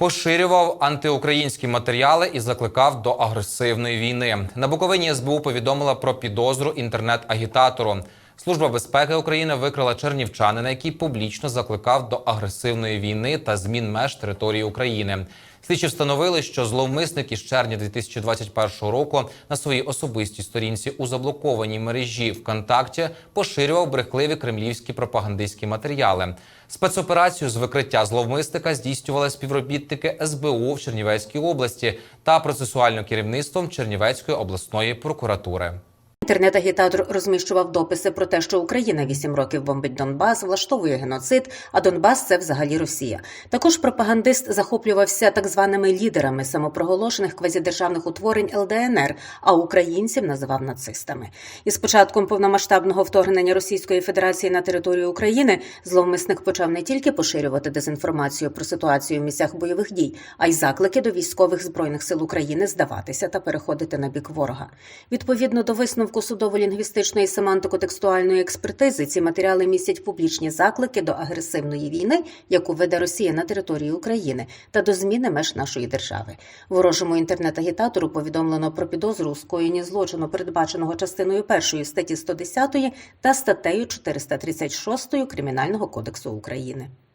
Поширював антиукраїнські матеріали і закликав до агресивної війни. На Буковині СБУ повідомила про підозру інтернет-агітатору. Служба безпеки України викрила чернівчанина, який публічно закликав до агресивної війни та змін меж території України. Слідчі встановили, що зловмисник із червня 2021 року на своїй особистій сторінці у заблокованій мережі ВКонтакті поширював брехливі кремлівські пропагандистські матеріали. Спецоперацію з викриття зловмисника здійснювали співробітники СБУ в Чернівецькій області та процесуальним керівництвом Чернівецької обласної прокуратури. Інтернет-агітатор розміщував дописи про те, що Україна вісім років бомбить Донбас, влаштовує геноцид, а Донбас це взагалі Росія. Також пропагандист захоплювався так званими лідерами самопроголошених квазідержавних утворень ЛДНР, а українців називав нацистами. І з початком повномасштабного вторгнення Російської Федерації на територію України зловмисник почав не тільки поширювати дезінформацію про ситуацію в місцях бойових дій, а й заклики до військових збройних сил України здаватися та переходити на бік ворога. Відповідно до висновку судово-лінгвістичної семантико-текстуальної експертизи, ці матеріали містять публічні заклики до агресивної війни, яку веде Росія на території України, та до зміни меж нашої держави. Ворожому інтернет-агітатору повідомлено про підозру у скоєнні злочину, передбаченого частиною першої статті 110 та статтею 436 Кримінального кодексу України.